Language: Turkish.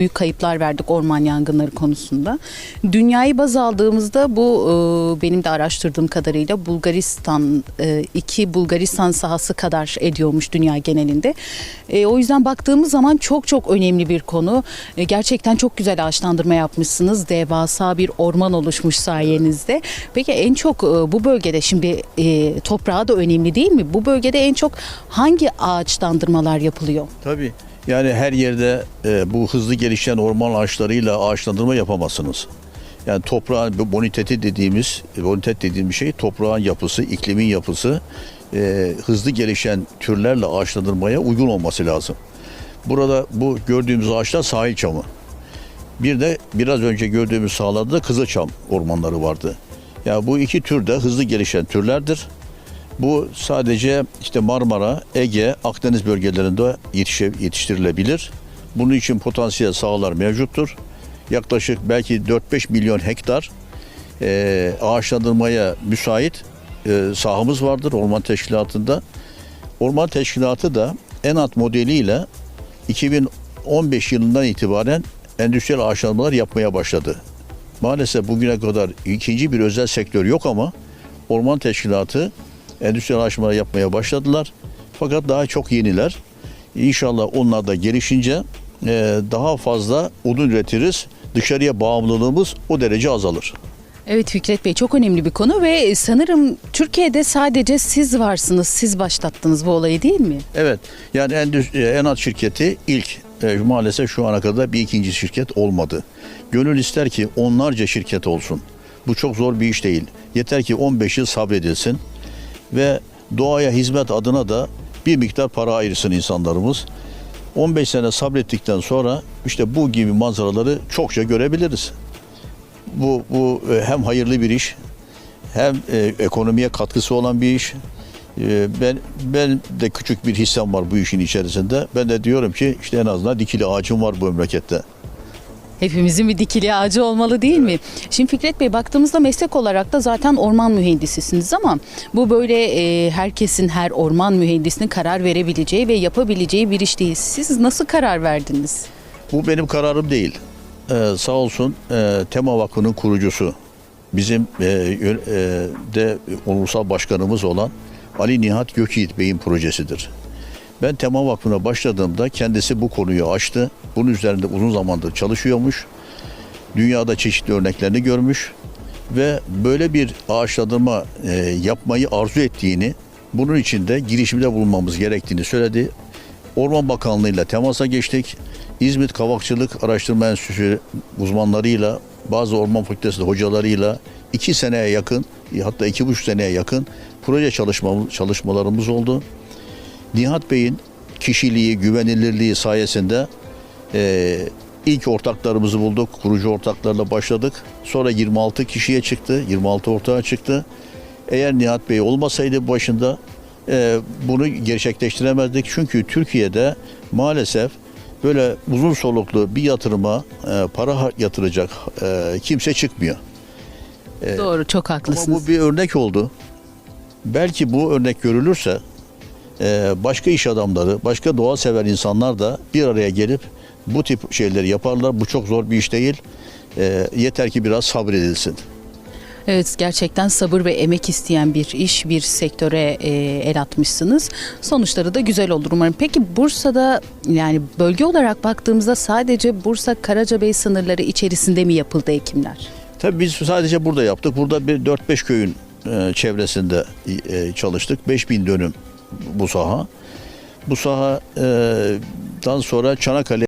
büyük kayıplar verdik orman yangınları konusunda. Dünyayı baz aldığımızda bu e, benim de araştırdığım kadarıyla Bulgaristan e, iki Bulgaristan sahası kadar ediyormuş dünya genelinde. E, o yüzden baktığımız zaman çok çok önemli bir konu. Gerçekten çok güzel ağaçlandırma yapmışsınız. Devasa bir orman oluşmuş sayenizde. Peki en çok bu bölgede şimdi toprağı da önemli değil mi? Bu bölgede en çok hangi ağaçlandırmalar yapılıyor? Tabii. Yani her yerde e, bu hızlı gelişen orman ağaçlarıyla ağaçlandırma yapamazsınız. Yani toprağın boniteti dediğimiz, bonitet dediğimiz şey toprağın yapısı, iklimin yapısı e, hızlı gelişen türlerle ağaçlandırmaya uygun olması lazım. Burada bu gördüğümüz ağaçlar sahil çamı. Bir de biraz önce gördüğümüz sahalarda da kızılçam ormanları vardı. Yani bu iki tür de hızlı gelişen türlerdir. Bu sadece işte Marmara, Ege, Akdeniz bölgelerinde yetişe, yetiştirilebilir. Bunun için potansiyel sahalar mevcuttur. Yaklaşık belki 4-5 milyon hektar e, ağaçlandırmaya müsait e, sahamız vardır orman teşkilatında. Orman teşkilatı da ENAT modeliyle 2015 yılından itibaren endüstriyel ağaçlandırmalar yapmaya başladı. Maalesef bugüne kadar ikinci bir özel sektör yok ama orman teşkilatı endüstriyel ağaçlandırma yapmaya başladılar. Fakat daha çok yeniler. İnşallah onlar da gelişince e, daha fazla odun üretiriz. Dışarıya bağımlılığımız o derece azalır. Evet Fikret Bey çok önemli bir konu ve sanırım Türkiye'de sadece siz varsınız, siz başlattınız bu olayı değil mi? Evet yani endüstri, Enat şirketi ilk e, maalesef şu ana kadar bir ikinci şirket olmadı. Gönül ister ki onlarca şirket olsun. Bu çok zor bir iş değil. Yeter ki 15 yıl sabredilsin ve doğaya hizmet adına da bir miktar para ayırsın insanlarımız. 15 sene sabrettikten sonra işte bu gibi manzaraları çokça görebiliriz. Bu, bu e, hem hayırlı bir iş hem e, ekonomiye katkısı olan bir iş. E, ben ben de küçük bir hissem var bu işin içerisinde. Ben de diyorum ki işte en azından dikili ağacım var bu memlekette. Hepimizin bir dikili ağacı olmalı değil mi? Şimdi Fikret Bey baktığımızda meslek olarak da zaten orman mühendisisiniz ama bu böyle e, herkesin her orman mühendisinin karar verebileceği ve yapabileceği bir iş değil. Siz nasıl karar verdiniz? Bu benim kararım değil. Ee, sağ olsun e, Tema Vakfı'nın kurucusu, bizim e, e, de ulusal başkanımız olan Ali Nihat Gökyiğit Bey'in projesidir. Ben Tema Vakfı'na başladığımda kendisi bu konuyu açtı. Bunun üzerinde uzun zamandır çalışıyormuş. Dünyada çeşitli örneklerini görmüş ve böyle bir ağaçlandırma e, yapmayı arzu ettiğini, bunun için de girişimde bulunmamız gerektiğini söyledi. Orman Bakanlığı ile temasa geçtik. İzmit Kavakçılık Araştırma Enstitüsü uzmanlarıyla, bazı orman fakültesi hocalarıyla iki seneye yakın, hatta iki buçuk seneye yakın proje çalışma, çalışmalarımız oldu. Nihat Bey'in kişiliği, güvenilirliği sayesinde e, ilk ortaklarımızı bulduk. Kurucu ortaklarla başladık. Sonra 26 kişiye çıktı, 26 ortağa çıktı. Eğer Nihat Bey olmasaydı başında e, bunu gerçekleştiremezdik. Çünkü Türkiye'de maalesef böyle uzun soluklu bir yatırıma e, para yatıracak e, kimse çıkmıyor. Doğru çok Ama haklısınız. bu bir örnek oldu. Belki bu örnek görülürse e, başka iş adamları, başka doğa sever insanlar da bir araya gelip bu tip şeyleri yaparlar. Bu çok zor bir iş değil. E, yeter ki biraz sabredilsin. Evet gerçekten sabır ve emek isteyen bir iş, bir sektöre e, el atmışsınız. Sonuçları da güzel olur umarım. Peki Bursa'da yani bölge olarak baktığımızda sadece Bursa Karacabey sınırları içerisinde mi yapıldı ekimler? Tabii biz sadece burada yaptık. Burada bir 4-5 köyün e, çevresinde e, çalıştık. 5000 dönüm bu saha. Bu sahadan sonra Çanakkale